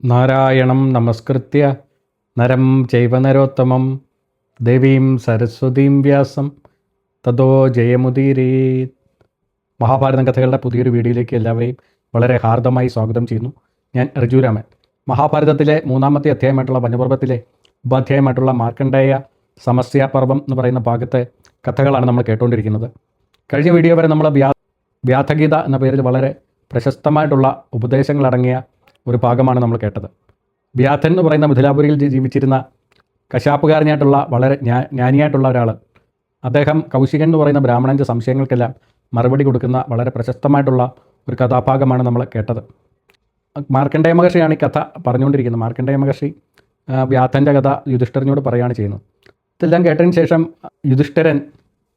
നാരായണം നമസ്കൃത്യ. നരം ചൈവനരോത്തമം ദേവീം സരസ്വതീം വ്യാസം. തതോ ജയമുദീരേ മഹാഭാരതം കഥകളുടെ പുതിയൊരു വീഡിയോയിലേക്ക് എല്ലാവരെയും വളരെ ഹാർദമായി സ്വാഗതം ചെയ്യുന്നു. ഞാൻ ഋജുരാമൻ മഹാഭാരതത്തിലെ മൂന്നാമത്തെ അധ്യായമായിട്ടുള്ള വനപർവത്തിലെ ഉപാധ്യായമായിട്ടുള്ള മാർക്കണ്ഡേയ സമസ്യാപർവം എന്ന് പറയുന്ന ഭാഗത്തെ കഥകളാണ് നമ്മൾ കേട്ടുകൊണ്ടിരിക്കുന്നത് കഴിഞ്ഞ വീഡിയോ വരെ നമ്മൾ വ്യാ വ്യാധഗീത എന്ന പേരിൽ വളരെ പ്രശസ്തമായിട്ടുള്ള ഉപദേശങ്ങളടങ്ങിയ ഒരു ഭാഗമാണ് നമ്മൾ കേട്ടത്. വ്യാധൻ എന്ന് പറയുന്ന മിഥിലാപുരിയിൽ ജീവിച്ചിരുന്ന കശാപ്പുകാരനായിട്ടുള്ള വളരെ ജ്ഞാ- ജ്ഞാനിയായിട്ടുള്ള ഒരാൾ അദ്ദേഹം കൗശികൻ എന്ന് പറയുന്ന ബ്രാഹ്മണന്റെ സംശയങ്ങൾക്കെല്ലാം മറുപടി കൊടുക്കുന്ന വളരെ പ്രശസ്തമായിട്ടുള്ള ഒരു കഥാഭാഗമാണ് നമ്മൾ കേട്ടത്. മാർക്കണ്ഡേയ മഹർഷിയാണ് ഈ കഥ പറഞ്ഞുകൊണ്ടിരിക്കുന്നത്. മാർക്കണ്ഡേയ മഹർഷി വ്യാധന്റെ കഥ യുധിഷ്ഠരനോട് പറയുകയാണ് ചെയ്യുന്നത്. ഇതെല്ലാം കേട്ടതിന് ശേഷം യുധിഷ്ഠരൻ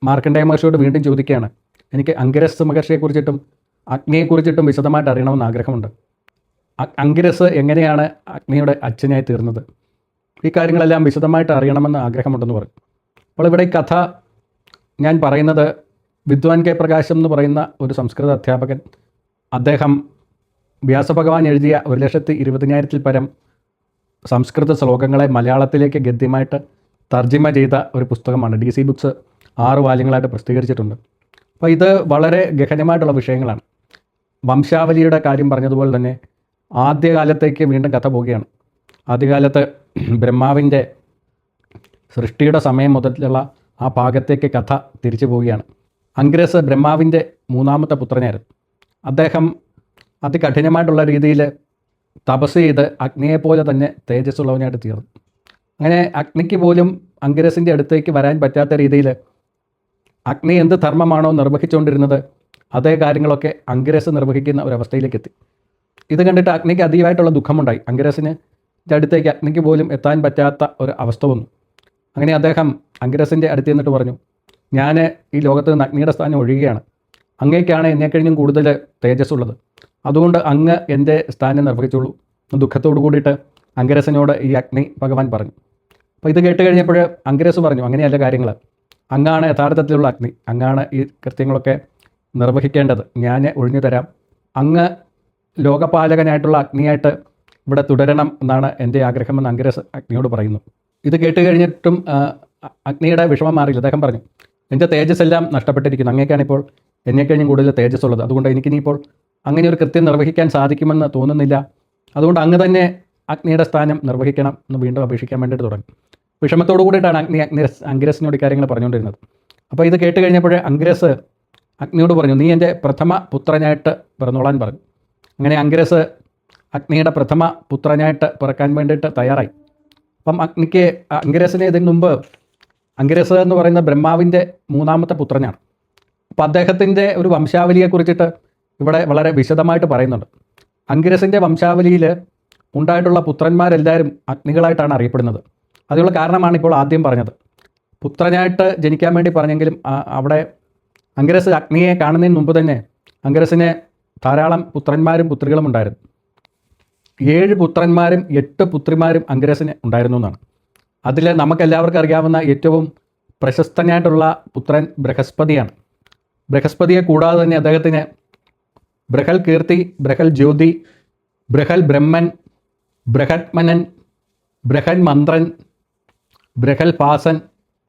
മാർക്കണ്ഡേയ മഹർഷിയോട് വീണ്ടും ചോദിക്കുകയാണ്. എനിക്ക് അങ്കരസ് മഹർഷിയെക്കുറിച്ചിട്ടും അഗ്നിയെക്കുറിച്ചിട്ടും വിശദമായിട്ട് അറിയണമെന്ന് ആഗ്രഹമുണ്ട്. അങ്കിരസ് എങ്ങനെയാണ് അഗ്നിയുടെ അച്ഛനായി തീർന്നത്? ഈ കാര്യങ്ങളെല്ലാം വിശദമായിട്ട് അറിയണമെന്ന് ആഗ്രഹമുണ്ടെന്ന് പറയും. അപ്പോൾ ഇവിടെ ഈ കഥ ഞാൻ പറയുന്നത് വിദ്വാൻ കെ പ്രകാശം എന്ന് പറയുന്ന ഒരു സംസ്കൃത അധ്യാപകൻ അദ്ദേഹം വ്യാസഭഗവാൻ എഴുതിയ ഒരു ലക്ഷത്തി ഇരുപതിനായിരത്തിൽ പരം സംസ്കൃത ശ്ലോകങ്ങളെ മലയാളത്തിലേക്ക് ഗദ്യമായിട്ട് തർജിമ ചെയ്ത ഒരു പുസ്തകമാണ്. ഡി സി ബുക്സ് ആറ് വാല്യങ്ങളായിട്ട് പ്രസിദ്ധീകരിച്ചിട്ടുണ്ട്. അപ്പോൾ ഇത് വളരെ ഗഹനമായിട്ടുള്ള വിഷയങ്ങളാണ്. വംശാവലിയുടെ കാര്യം പറഞ്ഞതുപോലെ തന്നെ ആദ്യകാലത്തേക്ക് വീണ്ടും കഥ പോവുകയാണ്. ആദ്യകാലത്ത് ബ്രഹ്മാവിന്റെ സൃഷ്ടിയുടെ സമയം മുതലുള്ള ആ ഭാഗത്തേക്ക് കഥ തിരിച്ചു പോവുകയാണ്. അങ്കിരസ് ബ്രഹ്മാവിന്റെ മൂന്നാമത്തെ പുത്രനായിരുന്നു. അദ്ദേഹം അതികഠിനമായിട്ടുള്ള രീതിയിൽ തപസ് ചെയ്ത് അഗ്നിയെപ്പോലെ തന്നെ തേജസ്സുള്ളവനായിട്ട് തീർന്നു. അങ്ങനെ അഗ്നിക്ക് പോലും അങ്കിരസിന്റെ അടുത്തേക്ക് വരാൻ പറ്റാത്ത രീതിയിൽ അഗ്നി എന്ത് ധർമ്മമാണോ നിർവഹിച്ചുകൊണ്ടിരുന്നത് അതേ കാര്യങ്ങളൊക്കെ അങ്കിരസ് നിർവഹിക്കുന്ന ഒരവസ്ഥയിലേക്ക് എത്തി ഇത് കണ്ടിട്ട് അഗ്നിക്ക് അതീവമായിട്ടുള്ള ദുഃഖമുണ്ടായി. അങ്കിരസിന് അടുത്തേക്ക് അഗ്നിക്ക് പോലും എത്താൻ പറ്റാത്ത ഒരു അവസ്ഥ വന്നു. അങ്ങനെ അദ്ദേഹം അങ്കിരസിന്റെ അടുത്ത് നിന്നിട്ട് പറഞ്ഞു ഞാൻ ഈ ലോകത്ത് നിന്ന് അഗ്നിയുടെ സ്ഥാനം ഒഴിയുകയാണ്. അങ്ങേക്കാണ് എന്നെ കഴിഞ്ഞും കൂടുതൽ തേജസ്സുള്ളത്. അതുകൊണ്ട് അങ്ങ് എന്റെ സ്ഥാനം നിർവഹിച്ചുള്ളൂ ദുഃഖത്തോടു കൂടിയിട്ട് അങ്കിരസിനോട് ഈ അഗ്നി ഭഗവാൻ പറഞ്ഞു. അപ്പോൾ ഇത് കേട്ട് കഴിഞ്ഞപ്പോൾ അങ്കിരസ് പറഞ്ഞു അങ്ങനെയല്ല കാര്യങ്ങൾ അങ്ങാണ് യഥാർത്ഥത്തിലുള്ള അഗ്നി. അങ്ങാണ് ഈ കൃത്യങ്ങളൊക്കെ നിർവഹിക്കേണ്ടത്. ഞാൻ ഒഴിഞ്ഞു തരാം അങ്ങ് ലോകപാലകനായിട്ടുള്ള അഗ്നിയായിട്ട് ഇവിടെ തുടരണം എന്നാണ് എന്റെ ആഗ്രഹമെന്ന് അങ്കിരസ് അഗ്നിയോട് പറയുന്നു. ഇത് കേട്ട് കഴിഞ്ഞിട്ടും അഗ്നിയുടെ വിഷമം മാറിയില്ല. അദ്ദേഹം പറഞ്ഞു എന്റെ തേജസ് എല്ലാം നഷ്ടപ്പെട്ടിരിക്കുന്നു അങ്ങേക്കാണിപ്പോൾ എന്നെക്കഴിഞ്ഞും കൂടുതൽ തേജസ് ഉള്ളത് അതുകൊണ്ട് എനിക്കിനിയിപ്പോൾ അങ്ങനെ ഒരു കൃത്യം നിർവഹിക്കാൻ സാധിക്കുമെന്ന് തോന്നുന്നില്ല. അതുകൊണ്ട് അങ്ങ് തന്നെ അഗ്നിയുടെ സ്ഥാനം നിർവഹിക്കണം എന്ന് വീണ്ടും അപേക്ഷിക്കാൻ വേണ്ടിയിട്ട് തുടങ്ങി. വിഷമത്തോടു കൂടിയിട്ടാണ് അഗ്നി അഗ്നിരസ് അങ്കിരസിനോട് കാര്യങ്ങൾ പറഞ്ഞുകൊണ്ടിരുന്നത്. അപ്പോൾ ഇത് കേട്ട് കഴിഞ്ഞപ്പോൾ അങ്കിരസ് അഗ്നിയോട് പറഞ്ഞു നീ എന്റെ പ്രഥമ പുത്രനായിട്ട് പിറന്നോളാൻ പറഞ്ഞു. അങ്ങനെ അങ്കിരസ് അഗ്നിയുടെ പ്രഥമ പുത്രനായിട്ട് പിറക്കാൻ വേണ്ടിയിട്ട് തയ്യാറായി. അപ്പം അഗ്നിക്ക് അങ്കിരസിനെ ഇതിന് മുമ്പ് അങ്കിരസ് എന്ന് പറയുന്ന ബ്രഹ്മാവിന്റെ മൂന്നാമത്തെ പുത്രനാണ്. അപ്പം അദ്ദേഹത്തിന്റെ ഒരു വംശാവലിയെ കുറിച്ചിട്ട് ഇവിടെ വളരെ വിശദമായിട്ട് പറയുന്നുണ്ട്. അങ്കിരസിന്റെ വംശാവലിയിൽ ഉണ്ടായിട്ടുള്ള പുത്രന്മാരെല്ലാവരും അഗ്നികളായിട്ടാണ് അറിയപ്പെടുന്നത്. അതിനുള്ള കാരണമാണ് ഇപ്പോൾ ആദ്യം പറഞ്ഞത്. പുത്രനായിട്ട് ജനിക്കാൻ വേണ്ടി പറഞ്ഞെങ്കിലും അവിടെ അങ്കിരസ് അഗ്നിയെ കാണുന്നതിന് മുമ്പ് തന്നെ അങ്കിരസിന് ധാരാളം പുത്രന്മാരും പുത്രികളും ഉണ്ടായിരുന്നു. ഏഴ് പുത്രന്മാരും എട്ട് പുത്രിമാരും അംഗരസന് ഉണ്ടായിരുന്നു എന്നാണ്. അതിൽ നമുക്കെല്ലാവർക്കും അറിയാവുന്ന ഏറ്റവും പ്രശസ്തനായിട്ടുള്ള പുത്രൻ ബൃഹസ്പതിയാണ്. ബൃഹസ്പതിയെ കൂടാതെ തന്നെ അദ്ദേഹത്തിന് ബ്രഹൽ കീർത്തി ബ്രഹൽ ജ്യോതി ബ്രഹൽ ബ്രഹ്മൻ ബൃഹത്മനൻ ബൃഹൻ മന്ത്രൻ ബ്രഹൽ പാസൻ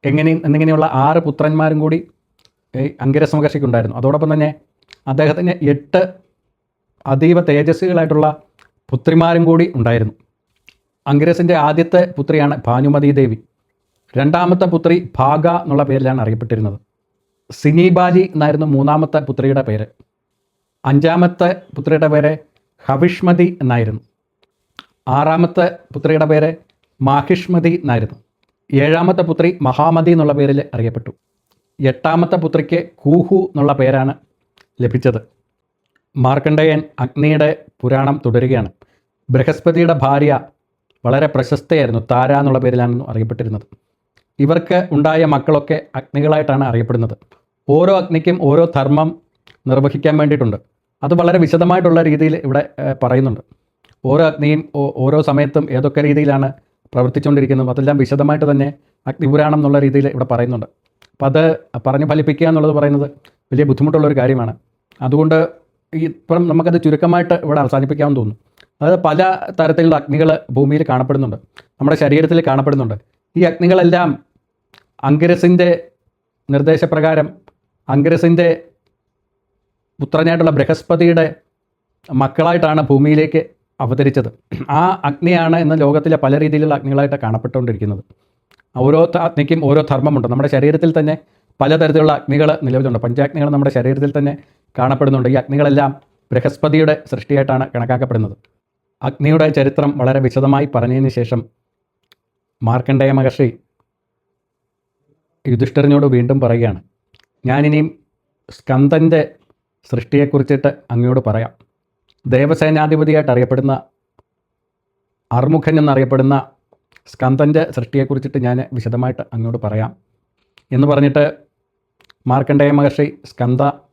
എങ്ങനെ എന്നിങ്ങനെയുള്ള ആറ് പുത്രന്മാരും കൂടി അങ്കിരസ് അതോടൊപ്പം തന്നെ അദ്ദേഹത്തിന് എട്ട് അതീവ തേജസ്വികളായിട്ടുള്ള പുത്രിമാരും കൂടി ഉണ്ടായിരുന്നു. അങ്കിരസിന്റെ ആദ്യത്തെ പുത്രിയാണ് ഭാനുമതി ദേവി. രണ്ടാമത്തെ പുത്രി ഭാഗ എന്നുള്ള പേരിലാണ് അറിയപ്പെട്ടിരുന്നത്. സിനിബാജി എന്നായിരുന്നു മൂന്നാമത്തെ പുത്രിയുടെ പേര്. അഞ്ചാമത്തെ പുത്രിയുടെ പേര് ഹവിഷ്മതി എന്നായിരുന്നു. ആറാമത്തെ പുത്രിയുടെ പേര് മാഹിഷ്മതി എന്നായിരുന്നു. ഏഴാമത്തെ പുത്രി മഹാമതി എന്നുള്ള പേരിൽ അറിയപ്പെട്ടു. എട്ടാമത്തെ പുത്രിക്ക് കൂഹു എന്നുള്ള പേരാണ് ലഭിച്ചത്. മാർക്കണ്ഡേയൻ അഗ്നിയുടെ പുരാണം തുടരുകയാണ്. ബൃഹസ്പതിയുടെ ഭാര്യ വളരെ പ്രശസ്തയായിരുന്നു. താര എന്നുള്ള പേരിലാണ് അറിയപ്പെട്ടിരുന്നത്. ഇവർക്ക് ഉണ്ടായ മക്കളൊക്കെ അഗ്നികളായിട്ടാണ് അറിയപ്പെടുന്നത്. ഓരോ അഗ്നിക്കും ഓരോ ധർമ്മം നിർവഹിക്കാൻ വേണ്ടിയിട്ടുണ്ട്. അത് വളരെ വിശദമായിട്ടുള്ള രീതിയിൽ ഇവിടെ പറയുന്നുണ്ട്. ഓരോ അഗ്നിയും ഓരോ സമയത്തും ഏതൊക്കെ രീതിയിലാണ് പ്രവർത്തിച്ചുകൊണ്ടിരിക്കുന്നത് അതെല്ലാം വിശദമായിട്ട് തന്നെ അഗ്നിപുരാണം എന്നുള്ള രീതിയിൽ ഇവിടെ പറയുന്നുണ്ട്. അപ്പോൾ അത് പറഞ്ഞ് ഫലിപ്പിക്കുക എന്നുള്ളത് പറയുന്നത് വലിയ ബുദ്ധിമുട്ടുള്ള ഒരു കാര്യമാണ്. അതുകൊണ്ട് ഇപ്പം നമുക്കത് ചുരുക്കമായിട്ട് ഇവിടെ അവസാനിപ്പിക്കാമെന്ന് തോന്നുന്നു. അതായത് പല തരത്തിലുള്ള അഗ്നികൾ ഭൂമിയിൽ കാണപ്പെടുന്നുണ്ട്. നമ്മുടെ ശരീരത്തിൽ കാണപ്പെടുന്നുണ്ട്. ഈ അഗ്നികളെല്ലാം അങ്കിരസിന്റെ നിർദ്ദേശപ്രകാരം അങ്കിരസിന്റെ പുത്രനായിട്ടുള്ള ബൃഹസ്പതിയുടെ മക്കളായിട്ടാണ് ഭൂമിയിലേക്ക് അവതരിച്ചത്. ആ അഗ്നിയാണ് ഇന്ന് ലോകത്തിലെ പല രീതിയിലുള്ള അഗ്നികളായിട്ട് കാണപ്പെട്ടുകൊണ്ടിരിക്കുന്നത്. ഓരോ അഗ്നിക്കും ഓരോ ധർമ്മമുണ്ട്. നമ്മുടെ ശരീരത്തിൽ തന്നെ പലതരത്തിലുള്ള അഗ്നികൾ നിലവിലുണ്ട്. പഞ്ചാഗ്നികൾ നമ്മുടെ ശരീരത്തിൽ തന്നെ കാണപ്പെടുന്നുണ്ട്. ഈ അഗ്നികളെല്ലാം ബൃഹസ്പതിയുടെ സൃഷ്ടിയായിട്ടാണ് കണക്കാക്കപ്പെടുന്നത്. അഗ്നിയുടെ ചരിത്രം വളരെ വിശദമായി പറഞ്ഞതിന് ശേഷം മാർക്കണ്ഡേയ മഹർഷി യുധിഷ്ഠിരനോട് വീണ്ടും പറയുകയാണ്. ഞാനിനിയും സ്കന്ദന്റെ സൃഷ്ടിയെക്കുറിച്ചിട്ട് അങ്ങയോട് പറയാം. ദേവസേനാധിപതിയായിട്ട് അറിയപ്പെടുന്ന അർമുഖൻ എന്നറിയപ്പെടുന്ന സ്കന്ദന്റെ സൃഷ്ടിയെക്കുറിച്ചിട്ട് ഞാൻ വിശദമായിട്ട് അങ്ങോട്ട് പറയാം എന്ന് പറഞ്ഞിട്ട് മാർക്കണ്ഡേയ മഹർഷി സ്കന്ദന്റെ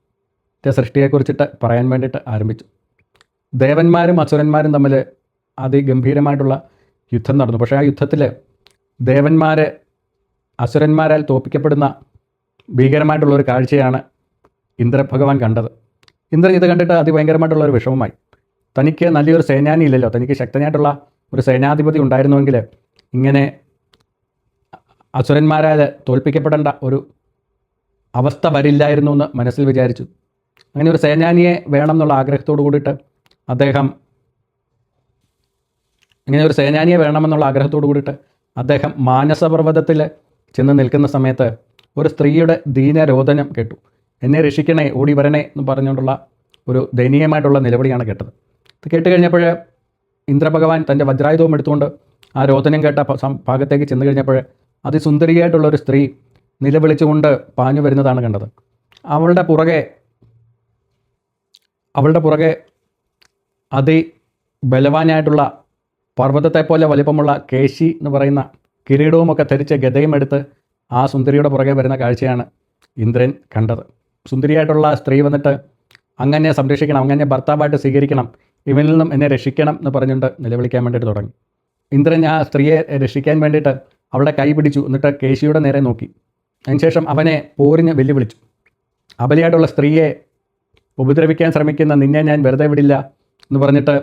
സൃഷ്ടിയെക്കുറിച്ചിട്ട് പറയാൻ വേണ്ടിയിട്ട് ആരംഭിച്ചു. ദേവന്മാരും അസുരന്മാരും തമ്മിൽ അതിഗംഭീരമായിട്ടുള്ള യുദ്ധം നടന്നു. പക്ഷേ ആ യുദ്ധത്തിൽ ദേവന്മാർ അസുരന്മാരാൽ തോപ്പിക്കപ്പെടുന്ന ഭീകരമായിട്ടുള്ള ഒരു കാഴ്ചയാണ് ഇന്ദ്രഭഗവാൻ കണ്ടത്. ഇന്ദ്രൻ ഇത് കണ്ടിട്ട് അതിഭയങ്കരമായിട്ടുള്ള ഒരു വിഷമമായി. തനിക്ക് നല്ലൊരു സേനാനി ഇല്ലല്ലോ. തനിക്ക് ശക്തനായിട്ടുള്ള ഒരു സേനാധിപതി ഉണ്ടായിരുന്നുവെങ്കിൽ ഇങ്ങനെ അസുരന്മാരാൽ തോൽപ്പിക്കപ്പെടേണ്ട ഒരു അവസ്ഥ വരില്ലായിരുന്നു എന്ന് മനസ്സിൽ വിചാരിച്ചു. അങ്ങനെ ഒരു സേനാനിയെ വേണം എന്നുള്ള ആഗ്രഹത്തോടു കൂടിയിട്ട് അദ്ദേഹം ഇങ്ങനെ ഒരു സേനാനിയെ വേണമെന്നുള്ള ആഗ്രഹത്തോടു കൂടിയിട്ട് അദ്ദേഹം മാനസപർവതത്തിൽ ചെന്ന് നിൽക്കുന്ന സമയത്ത് ഒരു സ്ത്രീയുടെ ദീനരോധനം കേട്ടു. എന്നെ രക്ഷിക്കണേ ഓടി വരണേ എന്ന് പറഞ്ഞുകൊണ്ടുള്ള ഒരു ദയനീയമായിട്ടുള്ള നിലവിളിയാണ് കേട്ടത്. ഇത് കേട്ട് കഴിഞ്ഞപ്പോൾ ഇന്ദ്രഭഗവാൻ തന്റെ വജ്രായുധവും എടുത്തുകൊണ്ട് ആ രോദനം കേട്ട ഭാഗത്തേക്ക് ചെന്ന് കഴിഞ്ഞപ്പോൾ അതിസുന്ദരിയായിട്ടുള്ള ഒരു സ്ത്രീ നിലവിളിച്ചുകൊണ്ട് പാഞ്ഞു വരുന്നതാണ് കണ്ടത്. അവളുടെ പുറകെ അവളുടെ പുറകെ അതി ബലവാനായിട്ടുള്ള പർവതത്തെ പോലെ വലിപ്പമുള്ള കേശി എന്ന് പറയുന്ന കിരീടവുമൊക്കെ ധരിച്ച് ഗതയും എടുത്ത് ആ സുന്ദരിയുടെ പുറകെ വരുന്ന കാഴ്ചയാണ് ഇന്ദ്രൻ കണ്ടത്. സുന്ദരിയായിട്ടുള്ള സ്ത്രീ വന്നിട്ട് അങ്ങനെ സംരക്ഷിക്കണം അങ്ങനെ ഭർത്താവായിട്ട് സ്വീകരിക്കണം ഇവനിൽ നിന്നും എന്നെ രക്ഷിക്കണം എന്ന് പറഞ്ഞുകൊണ്ട് നിലവിളിക്കാൻ വേണ്ടിയിട്ട് തുടങ്ങി. ഇന്ദ്രൻ ആ സ്ത്രീയെ രക്ഷിക്കാൻ വേണ്ടിയിട്ട് അവളെ കൈ പിടിച്ചു എന്നിട്ട് കേശിയുടെ നേരെ നോക്കി. അതിനുശേഷം അവനെ പോരിന് വെല്ലുവിളിച്ചു. അബലിയായിട്ടുള്ള സ്ത്രീയെ ഉപദ്രവിക്കാൻ ശ്രമിക്കുന്ന നിന്നെ ഞാൻ വെറുതെ വിടില്ല എന്ന് പറഞ്ഞിട്ട്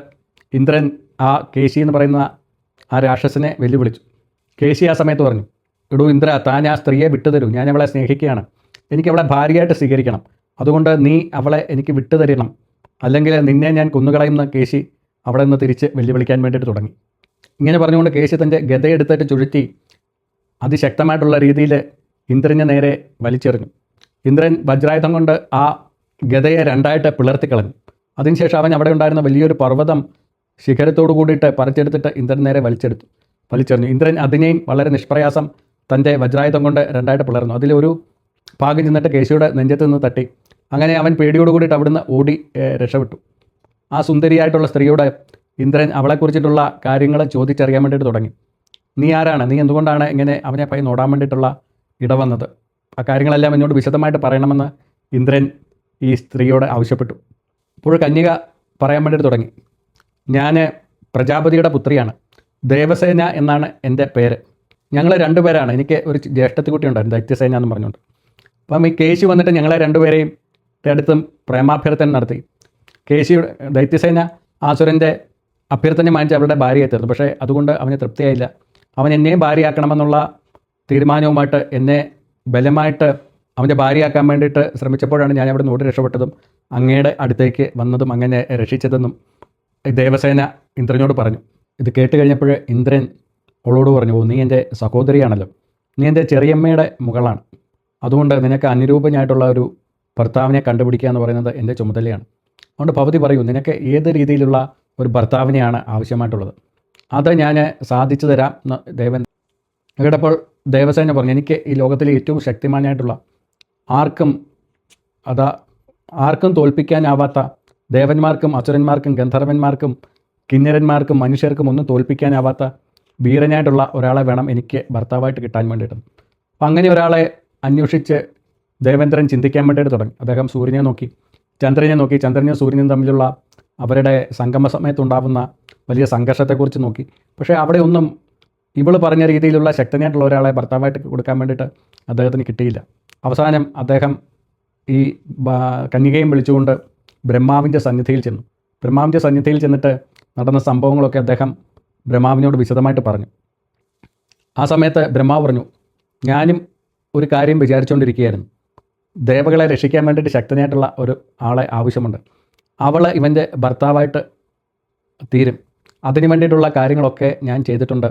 ഇന്ദ്രൻ ആ കേശി എന്ന് പറയുന്ന ആ രാക്ഷസനെ വെല്ലുവിളിച്ചു. കേശി ആ സമയത്ത് പറഞ്ഞു ഇടു ഇന്ദ്ര താൻ ആ സ്ത്രീയെ വിട്ടുതരൂ. ഞാൻ അവളെ സ്നേഹിക്കുകയാണ്. എനിക്ക് അവളെ ഭാര്യയായിട്ട് സ്വീകരിക്കണം. അതുകൊണ്ട് നീ അവളെ എനിക്ക് വിട്ടുതരണം. അല്ലെങ്കിൽ നിന്നെ ഞാൻ കൊന്നുകളയുന്ന കേശി അവിടെ നിന്ന് തിരിച്ച് വെല്ലുവിളിക്കാൻ വേണ്ടിയിട്ട് തുടങ്ങി. ഇങ്ങനെ പറഞ്ഞുകൊണ്ട് കേശി തന്റെ ഗതയെടുത്തിട്ട് ചുഴറ്റി അതിശക്തമായിട്ടുള്ള രീതിയിൽ ഇന്ദ്രനെ നേരെ വലിച്ചെറിഞ്ഞു. ഇന്ദ്രൻ വജ്രായുധം കൊണ്ട് ആ ഗതയെ രണ്ടായിട്ട് പിളർത്തിക്കളഞ്ഞു അതിനുശേഷം അവൻ അവിടെ ഉണ്ടായിരുന്ന വലിയൊരു പർവതം ശിഖരത്തോടു കൂടിയിട്ട് പറിച്ചെടുത്തിട്ട് ഇന്ദ്രൻ നേരെ വലിച്ചെടുത്തു. വലിച്ചെറിഞ്ഞു. ഇന്ദ്രൻ അതിനെയും വളരെ നിഷ്പ്രയാസം തന്റെ വജ്രായുധം കൊണ്ട് രണ്ടായിട്ട് പിളർന്നു. അതിലൊരു ഭാഗം ചെന്നിട്ട് കേശിയുടെ നെഞ്ചത്ത് നിന്ന് തട്ടി. അങ്ങനെ അവൻ പേടിയോട് കൂടിയിട്ട് അവിടുന്ന് ഓടി രക്ഷപ്പെട്ടു. ആ സുന്ദരിയായിട്ടുള്ള സ്ത്രീയോട് ഇന്ദ്രൻ അവളെക്കുറിച്ചിട്ടുള്ള കാര്യങ്ങൾ ചോദിച്ചറിയാൻ വേണ്ടിയിട്ട് തുടങ്ങി. നീ ആരാണ്? നീ എന്തുകൊണ്ടാണ് ഇങ്ങനെ അവനെ പൈ നോടാൻ വേണ്ടിയിട്ടുള്ള ഇടവന്നത്? ആ കാര്യങ്ങളെല്ലാം എന്നോട് വിശദമായിട്ട് പറയണമെന്ന് ഇന്ദ്രൻ ഈ സ്ത്രീയോട് ആവശ്യപ്പെട്ടു. അപ്പോൾ കന്യക പറയാൻ വേണ്ടിയിട്ട് തുടങ്ങി. ഞാൻ പ്രജാപതിയുടെ പുത്രിയാണ്. ദേവസേന എന്നാണ് എന്റെ പേര്. ഞങ്ങൾ രണ്ടുപേരാണ് എനിക്ക് ഒരു ജ്യേഷ്ഠത്തി കുട്ടി ഉണ്ടായിരുന്നു ദൈത്യസേന എന്ന് പറഞ്ഞുകൊണ്ട്. അപ്പം ഈ കേശി വന്നിട്ട് ഞങ്ങളെ രണ്ടുപേരെയും അടുത്തും പ്രേമാഭ്യർത്ഥന നടത്തി. കേശിയുടെ ദൈത്യസേന ആസുരന്റെ അഭ്യർത്ഥന മാനിച്ച് അവരുടെ ഭാര്യയെ തീർന്നു പക്ഷേ അതുകൊണ്ട് അവന് തൃപ്തിയായില്ല. അവൻ എന്നെയും ഭാര്യയാക്കണമെന്നുള്ള തീരുമാനവുമായിട്ട് എന്നെ ബലമായിട്ട് അവന്റെ ഭാര്യയാക്കാൻ വേണ്ടിയിട്ട് ശ്രമിച്ചപ്പോഴാണ് ഞാൻ അവിടെ നിന്ന് രക്ഷപ്പെട്ടതും അങ്ങയുടെ അടുത്തേക്ക് വന്നതും അങ്ങനെ രക്ഷിച്ചതെന്നും ദേവസേന ഇന്ദ്രനോട് പറഞ്ഞു. ഇത് കേട്ട് കഴിഞ്ഞപ്പോൾ ഇന്ദ്രൻ അവളോട് പറഞ്ഞു നീ എന്റെ സഹോദരിയാണല്ലോ. നീ എന്റെ ചെറിയമ്മയുടെ മുകളാണ്. അതുകൊണ്ട് നിനക്ക് അനുരൂപനായിട്ടുള്ള ഒരു ഭർത്താവിനെ കണ്ടുപിടിക്കുക എന്ന് പറയുന്നത് എന്റെ ചുമതലയാണ്. അതുകൊണ്ട് പവതി പറയൂ നിനക്ക് ഏത് രീതിയിലുള്ള ഒരു ഭർത്താവിനെയാണ് ആവശ്യമായിട്ടുള്ളത്? അത് ഞാൻ സാധിച്ചു തരാം ദേവൻ കേട്ടപ്പോൾ ദേവസേന പറഞ്ഞു എനിക്ക് ഈ ലോകത്തിലെ ഏറ്റവും ശക്തിമാനായിട്ടുള്ള ആർക്കും അതാ ആർക്കും തോൽപ്പിക്കാനാവാത്ത ദേവന്മാർക്കും അസുരന്മാർക്കും ഗന്ധർവന്മാർക്കും കിന്നരന്മാർക്കും മനുഷ്യർക്കും ഒന്നും തോൽപ്പിക്കാനാവാത്ത വീരനായിട്ടുള്ള ഒരാളെ വേണം എനിക്ക് ഭർത്താവായിട്ട് കിട്ടാൻ വേണ്ടിയിട്ട്. അപ്പം അങ്ങനെ ഒരാളെ അന്വേഷിച്ച് ദേവേന്ദ്രൻ ചിന്തിക്കാൻ വേണ്ടിയിട്ട് തുടങ്ങി. അദ്ദേഹം സൂര്യനെ നോക്കി. ചന്ദ്രനെ നോക്കി. ചന്ദ്രനും സൂര്യനും തമ്മിലുള്ള അവരുടെ സംഗമ സമയത്തുണ്ടാവുന്ന വലിയ സംഘർഷത്തെക്കുറിച്ച് നോക്കി. പക്ഷേ അവിടെ ഒന്നും ഇവൾ പറഞ്ഞ രീതിയിലുള്ള ശക്തനായിട്ടുള്ള ഒരാളെ ഭർത്താവായിട്ട് കൊടുക്കാൻ വേണ്ടിയിട്ട് അദ്ദേഹത്തിന് കിട്ടിയില്ല. അവസാനം അദ്ദേഹം ഈ കന്യകയും വിളിച്ചുകൊണ്ട് ബ്രഹ്മാവിന്റെ സന്നിധിയിൽ ചെന്നു. ബ്രഹ്മാവിന്റെ സന്നിധിയിൽ ചെന്നിട്ട് നടന്ന സംഭവങ്ങളൊക്കെ അദ്ദേഹം ബ്രഹ്മാവിനോട് വിശദമായിട്ട് പറഞ്ഞു. ആ സമയത്ത് ബ്രഹ്മാവ് പറഞ്ഞു ഞാനും ഒരു കാര്യം വിചാരിച്ചുകൊണ്ടിരിക്കുകയായിരുന്നു ദേവകളെ രക്ഷിക്കാൻ വേണ്ടിയിട്ട് ശക്തനായിട്ടുള്ള ഒരു ആളെ ആവശ്യമുണ്ട്. അവൾ ഇവന്റെ ഭർത്താവായിട്ട് തീരും. അതിനു വേണ്ടിയിട്ടുള്ള കാര്യങ്ങളൊക്കെ ഞാൻ ചെയ്തിട്ടുണ്ട്.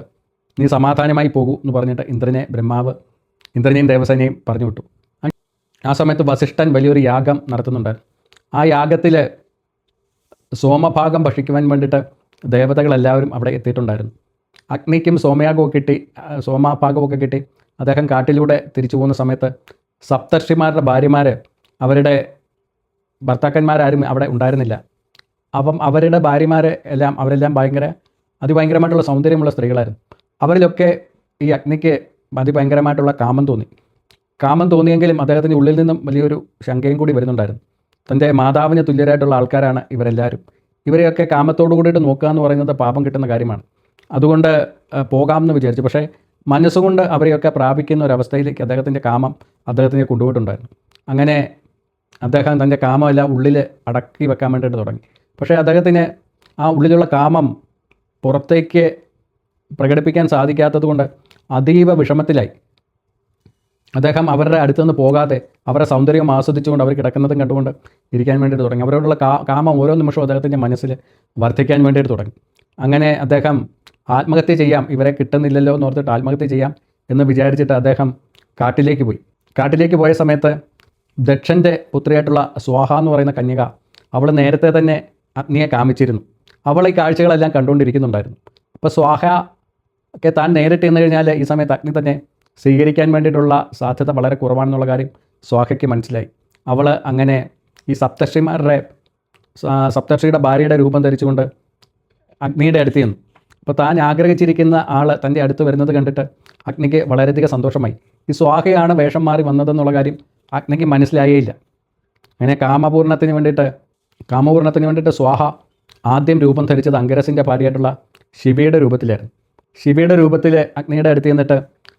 നീ സമാധാനമായി പോകൂ എന്ന് പറഞ്ഞിട്ട് ഇന്ദ്രനെ ബ്രഹ്മാവ് ഇന്ദ്രനെയും ദേവസേനയും പറഞ്ഞു വിട്ടു. ആ സമയത്ത് വസിഷ്ഠൻ വലിയൊരു യാഗം നടത്തുന്നുണ്ട്. ആ യാഗത്തിൽ സോമഭാഗം ഭക്ഷിക്കുവാൻ വേണ്ടിയിട്ട് ദേവതകളെല്ലാവരും അവിടെ എത്തിയിട്ടുണ്ടായിരുന്നു. അഗ്നിക്കും സോമയാഗമൊക്കെ കിട്ടി സോമഭാഗമൊക്കെ കിട്ടി. അദ്ദേഹം കാട്ടിലൂടെ തിരിച്ചു പോകുന്ന സമയത്ത് സപ്തർഷിമാരുടെ ഭാര്യമാർ അവരുടെ ഭർത്താക്കന്മാരാരും അവിടെ ഉണ്ടായിരുന്നില്ല. അപ്പം അവരുടെ ഭാര്യമാർ എല്ലാം അവരെല്ലാം ഭയങ്കര അതിഭയങ്കരമായിട്ടുള്ള സൗന്ദര്യമുള്ള സ്ത്രീകളായിരുന്നു. അവരിലൊക്കെ ഈ അഗ്നിക്ക് അതിഭയങ്കരമായിട്ടുള്ള കാമം തോന്നി. കാമം തോന്നിയെങ്കിലും അദ്ദേഹത്തിന്റെ ഉള്ളിൽ നിന്നും വലിയൊരു ശങ്കയും കൂടി വരുന്നുണ്ടായിരുന്നു. തന്റെ മാതാവിന് തുല്യരായിട്ടുള്ള ആൾക്കാരാണ് ഇവരെല്ലാവരും. ഇവരെയൊക്കെ കാമത്തോടു കൂടിയിട്ട് നോക്കുക എന്ന് പറയുന്നത് പാപം കിട്ടുന്ന കാര്യമാണ്. അതുകൊണ്ട് പോകാമെന്ന് വിചാരിച്ചു. പക്ഷേ മനസ്സുകൊണ്ട് അവരെയൊക്കെ പ്രാപിക്കുന്ന ഒരവസ്ഥയിലേക്ക് അദ്ദേഹത്തിന്റെ കാമം അദ്ദേഹത്തിനെ കൊണ്ടുപോയിട്ടുണ്ടായിരുന്നു. അങ്ങനെ അദ്ദേഹം തന്റെ കാമമെല്ലാം ഉള്ളിൽ അടക്കി വെക്കാൻ വേണ്ടിയിട്ട് തുടങ്ങി. പക്ഷേ അദ്ദേഹത്തിന് ആ ഉള്ളിലുള്ള കാമം പുറത്തേക്ക് പ്രകടിപ്പിക്കാൻ സാധിക്കാത്തത് കൊണ്ട് അതീവ വിഷമത്തിലായി. അദ്ദേഹം അവരുടെ അടുത്തുനിന്ന് പോകാതെ അവരുടെ സൗന്ദര്യം ആസ്വദിച്ചുകൊണ്ട് അവർ കിടക്കുന്നതും കണ്ടുകൊണ്ട് ഇരിക്കാൻ വേണ്ടിയിട്ട് തുടങ്ങി. അവരോടുള്ള കാമം ഓരോ നിമിഷവും അദ്ദേഹത്തിന്റെ മനസ്സിൽ വർദ്ധിക്കാൻ വേണ്ടിയിട്ട് തുടങ്ങി. അങ്ങനെ അദ്ദേഹം ആത്മഹത്യ ചെയ്യാം ഇവരെ കിട്ടുന്നില്ലല്ലോ എന്ന് ഓർത്തിട്ട് ആത്മഹത്യ ചെയ്യാം എന്ന് വിചാരിച്ചിട്ട് അദ്ദേഹം കാട്ടിലേക്ക് പോയി. കാട്ടിലേക്ക് പോയ സമയത്ത് ദക്ഷന്റെ പുത്രിയായിട്ടുള്ള സ്വാഹ എന്ന് പറയുന്ന കന്യക അവൾ നേരത്തെ തന്നെ അഗ്നിയെ കാമിച്ചിരുന്നു. അവൾ ഈ കാഴ്ചകളെല്ലാം കണ്ടുകൊണ്ടിരിക്കുന്നുണ്ടായിരുന്നു. അപ്പോൾ സ്വാഹ ഒക്കെ താൻ നേരിട്ട് എന്ന് കഴിഞ്ഞാൽ ഈ സമയത്ത് അഗ്നി തന്നെ സ്വീകരിക്കാൻ വേണ്ടിയിട്ടുള്ള സാധ്യത വളരെ കുറവാണെന്നുള്ള കാര്യം സ്വാഹയ്ക്ക് മനസ്സിലായി. അവൾ അങ്ങനെ ഈ സപ്തർഷിമാരുടെ സപ്തർഷിയുടെ ഭാര്യയുടെ രൂപം ധരിച്ചുകൊണ്ട് അഗ്നിയുടെ അടുത്ത് ചെന്നു. അപ്പോൾ താൻ ആഗ്രഹിച്ചിരിക്കുന്ന ആൾ തന്റെ അടുത്ത് വരുന്നത് കണ്ടിട്ട് അഗ്നിക്ക് വളരെയധികം സന്തോഷമായി. ഈ സ്വാഹയാണ് വേഷം മാറി വന്നതെന്നുള്ള കാര്യം അഗ്നിക്ക് മനസ്സിലായേയില്ല. അങ്ങനെ കാമപൂർണത്തിന് വേണ്ടിയിട്ട് കാമപൂർണത്തിന് വേണ്ടിയിട്ട് സ്വാഹ ആദ്യം രൂപം ധരിച്ചത് അങ്കരസിന്റെ ഭാര്യയായിട്ടുള്ള ശിവയുടെ രൂപത്തിലായിരുന്നു. ശിവയുടെ രൂപത്തിൽ അഗ്നിയുടെ അടുത്ത് ചെന്നിട്ട്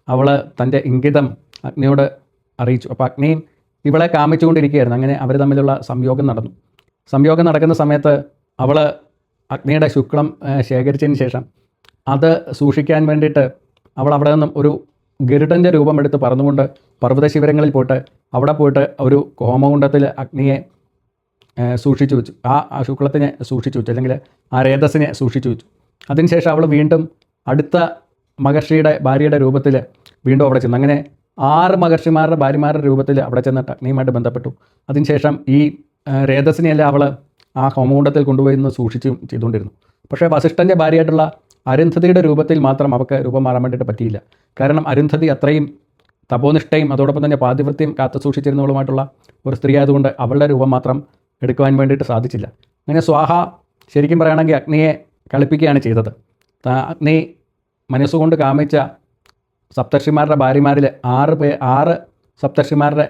അവൾ തന്റെ ഇംഗിതം അഗ്നിയോട് അറിയിച്ചു. അപ്പോൾ അഗ്നിയും ഇവളെ കാമിച്ചുകൊണ്ടിരിക്കുകയായിരുന്നു. അങ്ങനെ അവർ തമ്മിലുള്ള സംയോഗം നടന്നു. സംയോഗം നടക്കുന്ന സമയത്ത് അവൾ അഗ്നിയുടെ ശുക്ലം ശേഖരിച്ചതിന് ശേഷം അത് സൂക്ഷിക്കാൻ വേണ്ടിയിട്ട് അവൾ അവിടെ നിന്നും ഒരു ഗരുഡന്റെ രൂപമെടുത്ത് പറന്നുകൊണ്ട് പർവത ശിവരങ്ങളിൽ പോയിട്ട് അവിടെ പോയിട്ട് ഒരു ഹോമകുണ്ടത്തിൽ അഗ്നിയെ സൂക്ഷിച്ചു വെച്ചു. ആ ശുക്ലത്തിനെ സൂക്ഷിച്ചു വെച്ചു. അല്ലെങ്കിൽ ആ രേതസിനെ സൂക്ഷിച്ചു വെച്ചു. അതിനുശേഷം അവൾ വീണ്ടും അടുത്ത മഹർഷിയുടെ ഭാര്യയുടെ രൂപത്തിൽ വീണ്ടും അവിടെ ചെന്നു. അങ്ങനെ ആറ് മഹർഷിമാരുടെ ഭാര്യമാരുടെ രൂപത്തിൽ അവിടെ ചെന്നിട്ട് അഗ്നിയുമായിട്ട് ബന്ധപ്പെട്ടു. അതിനുശേഷം ഈ രേതസിനെയെല്ലാം അവൾ ആ ഹോമകുണ്ടത്തിൽ കൊണ്ടുപോയി നിന്ന് സൂക്ഷിച്ചും ചെയ്തുകൊണ്ടിരുന്നു. പക്ഷേ വസിഷ്ഠന്റെ ഭാര്യയായിട്ടുള്ള അരുന്ധതിയുടെ രൂപത്തിൽ മാത്രം അവൾക്ക് രൂപം മാറാൻ വേണ്ടിയിട്ട് പറ്റിയില്ല. കാരണം അരുന്ധതി അത്രയും തപോനിഷ്ഠയും അതോടൊപ്പം തന്നെ പാതിവൃത്യം കാത്തു സൂക്ഷിച്ചിരുന്നവളുമായിട്ടുള്ള ഒരു സ്ത്രീ ആയതുകൊണ്ട് അവളുടെ രൂപം മാത്രം എടുക്കുവാൻ വേണ്ടിയിട്ട് സാധിച്ചില്ല. അങ്ങനെ സ്വാഹ ശരിക്കും പറയുകയാണെങ്കിൽ അഗ്നിയെ കളിപ്പിക്കുകയാണ് ചെയ്തത്. അഗ്നി മനസ്സുകൊണ്ട് കാമിച്ച സപ്തർഷിമാരുടെ ഭാര്യമാരിൽ ആറ് പേ ആറ് സപ്തർഷിമാരുടെ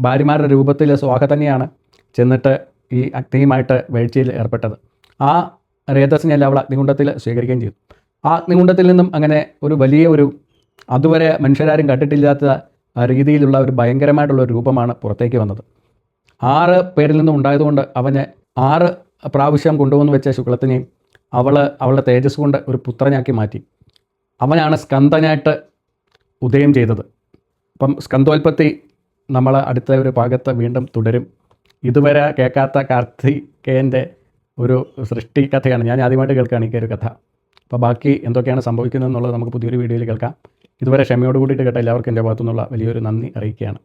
ഭാര്യമാരുടെ രൂപത്തിൽ സ്വാഹ തന്നെയാണ് ചെന്നിട്ട് ഈ അഗ്നിയുമായിട്ട് വീഴ്ചയിൽ ഏർപ്പെട്ടത്. ആ രേതസിനെല്ലാം അവൾ അഗ്നികുണ്ടത്തിൽ സ്വീകരിക്കുകയും ചെയ്തു. ആ അഗ്നികുണ്ടത്തിൽ നിന്നും അങ്ങനെ ഒരു വലിയ ഒരു അതുവരെ മനുഷ്യരാരും കണ്ടിട്ടില്ലാത്ത രീതിയിലുള്ള ഒരു ഭയങ്കരമായിട്ടുള്ള ഒരു രൂപമാണ് പുറത്തേക്ക് വന്നത്. ആറ് പേരിൽ നിന്നും ഉണ്ടായതുകൊണ്ട് അവനെ ആറ് പ്രാവശ്യം കൊണ്ടുവന്ന് വെച്ച ശുക്ലത്തിനെയും അവൾ അവളുടെ തേജസ് കൊണ്ട് ഒരു പുത്രനാക്കി മാറ്റി. അവനാണ് സ്കന്ദനായിട്ട് ഉദയം ചെയ്തത്. അപ്പം സ്കന്ദോൽപത്തി നമ്മൾ അടുത്ത ഒരു ഭാഗത്ത് വീണ്ടും തുടരും. ഇതുവരെ കേൾക്കാത്ത കാർത്തികേയന്റെ ഒരു സൃഷ്ടി കഥയാണ്. ഞാൻ ആദ്യമായിട്ട് കേൾക്കുകയാണ് ഈ കഥ. അപ്പോൾ ബാക്കി എന്തൊക്കെയാണ് സംഭവിക്കുന്നത് എന്നുള്ളത് നമുക്ക് പുതിയൊരു വീഡിയോയിൽ കേൾക്കാം. ഇതുവരെ ക്ഷമയോട് കൂടിയിട്ട് കേട്ട എല്ലാവർക്കും എന്റെ ഭാഗത്തുനിന്നുള്ള വലിയൊരു നന്ദി അറിയിക്കുകയാണ്.